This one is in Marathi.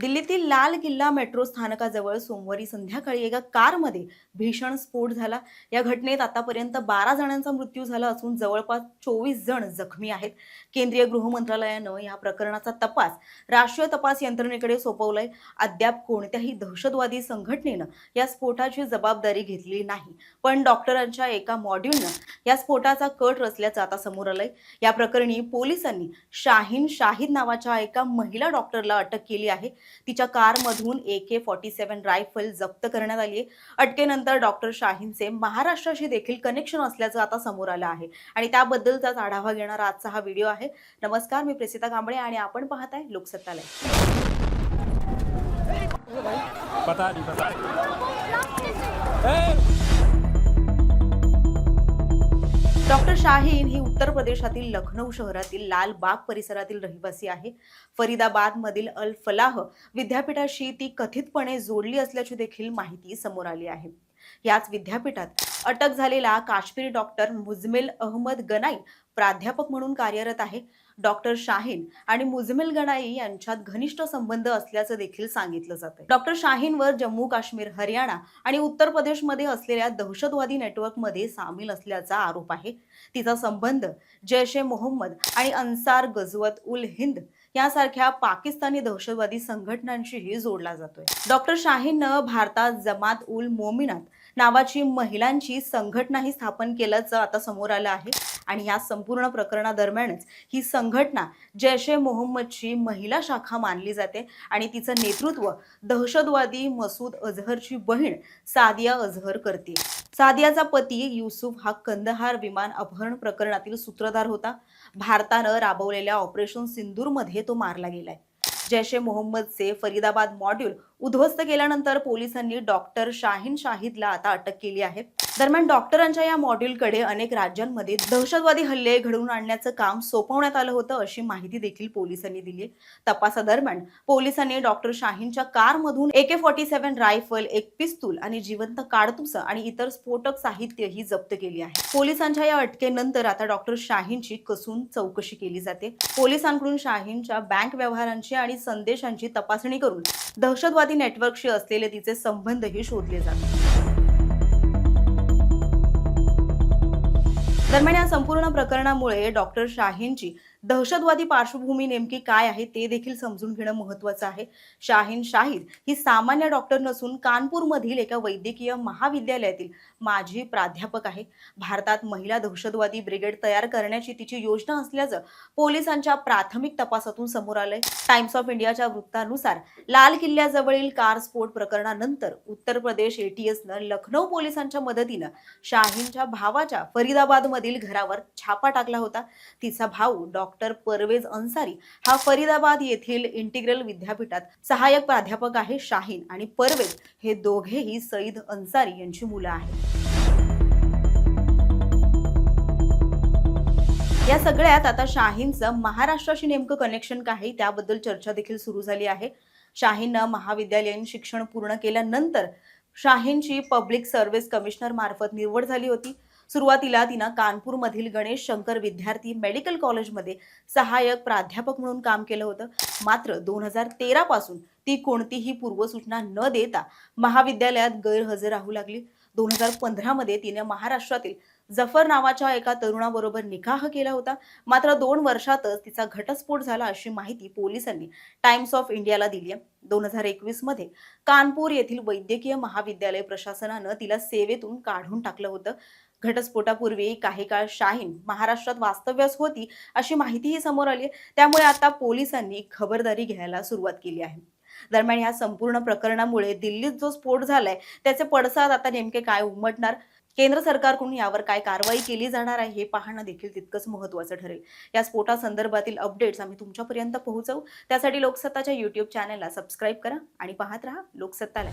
दिल्लीतील लाल किल्ला मेट्रो स्थानकाजवळ सोमवारी संध्याकाळी एका कारमध्ये भीषण स्फोट झाला. या घटनेत आतापर्यंत बारा जणांचा मृत्यू झाला असून जवळपास चोवीस जण जखमी आहेत. केंद्रीय गृह मंत्रालयानं या प्रकरणाचा तपास राष्ट्रीय तपास यंत्रणेकडे सोपवलाय. अद्याप कोणत्याही दहशतवादी संघटनेनं या स्फोटाची जबाबदारी घेतली नाही. पण डॉक्टरांच्या एका मॉड्यूलनं या स्फोटाचा कट रचल्याचं आता समोर आलंय. या प्रकरणी पोलिसांनी शाहीन शाहिद नावाच्या एका महिला डॉक्टरला अटक केली आहे. तिच्या कारमधून A K forty seven rifle जप्त करण्यात आली आहे. अटकेनंतर डॉक्टर शाहीनचे महाराष्ट्राशी देखील कनेक्शन असल्याचं आता समोर आलं आहे. आणि त्याबद्दलचाच आढावा घेणारा आजचा हा व्हिडिओ आहे. नमस्कार मी प्रेसिता कांबळे आणि आपण पाहताय लोकसत्तालय. पता नहीं पता ए! डॉक्टर शाहीन ही उत्तर प्रदेशातील लखनौ शहरातील लाल बाग परिसरातील रहिवासी आहे. फरीदाबाद मधील अल फलाह विद्यापीठाशी ती कथितपणे जोडली असल्याची देखील माहिती समोर आली आहे. याच विद्यापीठात अटक झालेला काश्मीरी डॉक्टर मुजमेल अहमद गनाई प्राध्यापक म्हणून कार्यरत आहे. डॉक्टर शाहीन आणि मुजमिल गणाई यांच्यात घनिष्ठ संबंध असल्याचं देखील सांगितलं जातं डॉक्टर शाहीनवर जम्मू काश्मीर हरियाणा आणि उत्तर प्रदेशमध्ये असलेल्या दहशतवादी नेटवर्कमध्ये सामील असल्याचा आरोप आहे. तिचा संबंध जैश ए मोहम्मद आणि अन्सार गजवत उल हिंद यासारख्या पाकिस्तानी दहशतवादी संघटनांशीही जोडला जातोय. डॉक्टर शाहीननं भारतात जमात उल मोमिनात नावाची महिलांची संघटनाही स्थापन केल्याचं आता समोर आलं आहे. आणि या संपूर्ण प्रकरणादरम्यानच ही संघटना जैश ए मोहम्मदची महिला शाखा मानली जाते. आणि तिचं नेतृत्व दहशतवादी मसूद अझहरची बहीण सादिया अझहर करते. सादियाचा पती युसुफ हा कंदहार विमान अपहरण प्रकरणातील सूत्रधार होता. भारतानं राबवलेल्या ऑपरेशन सिंदूरमध्ये तो मारला गेलाय. जैश ए मोहम्मदचे फरीदाबाद मॉड्यूल उद्ध्वस्त केल्यानंतर पोलिसांनी डॉक्टर शाहीन शाहिदला आता अटक केली आहे. दरम्यान डॉक्टरांच्या या मॉड्यूलकडे अनेक राज्यांमध्ये दहशतवादी हल्ले घडवून आणण्याचं काम सोपवण्यात आलं होतं अशी माहिती देखील पोलिसांनी दिली तपासादरम्यान पोलिसांनी डॉक्टर शाहीनच्या कारमधून A K forty seven rifle एक पिस्तूल आणि जिवंत काडतुस आणि इतर स्फोटक साहित्यही जप्त केली आहे. पोलिसांच्या या अटकेनंतर आता डॉक्टर शाहीनची कसून चौकशी केली जाते. पोलिसांकडून शाहीनच्या बँक व्यवहारांची आणि संदेशांची तपासणी करून दहशतवादी नेटवर्कशी असलेले तिचे संबंधही शोधले जातात. दरम्यान या संपूर्ण प्रकरणामुळे डॉक्टर शाहींची दहशतवादी पार्श्वभूमी नेमकी काय आहे ते देखील समजून घेणं महत्वाचं आहे. शाहीन शाहिद ही सामान्य डॉक्टर नसून कानपूरमधील एका वैद्यकीय महाविद्यालयातील माजी प्राध्यापक आहे. भारतात महिला दहशतवादी ब्रिगेड तयार करण्याची तिची योजना असल्याचं पोलिसांच्या प्राथमिक तपासातून समोर आलंय. टाइम्स ऑफ इंडियाच्या वृत्तानुसार लाल किल्ल्याजवळील कार स्फोट प्रकरणानंतर उत्तर प्रदेश एटीएसनं लखनौ पोलिसांच्या मदतीनं शाहीनच्या भावाच्या फरीदाबादमधील घरावर छापा टाकला होता. तिचा भाऊ डॉक्टर डॉक्टर परवेज अन्सारी हा फरीदाबाद येथील इंटिग्रल विद्यापीठात सहाय्यक प्राध्यापक आहे शाहीन आणि परवेज हे दोघेही सईद अन्सारी यांची मुलं आहेत. या सगळ्यात आता शाहीनचं महाराष्ट्राशी नेमकं कनेक्शन काय त्याबद्दल चर्चा देखील सुरू झाली आहे. शाहीननं महाविद्यालयीन शिक्षण पूर्ण केल्यानंतर शाहीनची पब्लिक सर्व्हिस कमिशनर मार्फत निवड झाली होती. सुरुवातीला तिनं कानपूरमधील गणेश शंकर विद्यार्थी मेडिकल कॉलेजमध्ये सहाय्यक प्राध्यापक म्हणून काम केलं होतं. मात्र दोन हजार तेरा पासून ती कोणतीही पूर्वसूचना न देता महाविद्यालयात गैरहजर राहू लागली. दोन हजार पंधरामध्ये तिने महाराष्ट्रातील जफर नावाच्या एका तरुणाबरोबर निकाह केला होता. मात्र दोन वर्षातच तिचा घटस्फोट झाला अशी माहिती पोलिसांनी टाइम्स ऑफ इंडियाला दिली आहे. दोन हजार एकवीसमध्ये कानपूर येथील वैद्यकीय महाविद्यालय प्रशासनानं तिला सेवेतून काढून टाकलं होतं. घटस्फोटापूर्वी काही काळ शाहीन महाराष्ट्रात वास्तव्यास होती अशी माहितीही समोर आली आहे. त्यामुळे आता पोलिसांनी खबरदारी घ्यायला सुरुवात केली आहे. दरम्यान या संपूर्ण प्रकरणामुळे दिल्लीत जो स्फोट झालाय त्याचे पडसाद आता नेमके काय उमटणार? केंद्र सरकारकडून यावर काय कारवाई केली जाणार आहे हे पाहणं देखील तितकंच महत्त्वाचं ठरेल. या स्फोटासंदर्भातील अपडेट्स आम्ही तुमच्यापर्यंत पोहोचवू. त्यासाठी लोकसत्ताच्या युट्यूब चॅनलला सबस्क्राईब करा आणि पाहत राहा लोकसत्ताला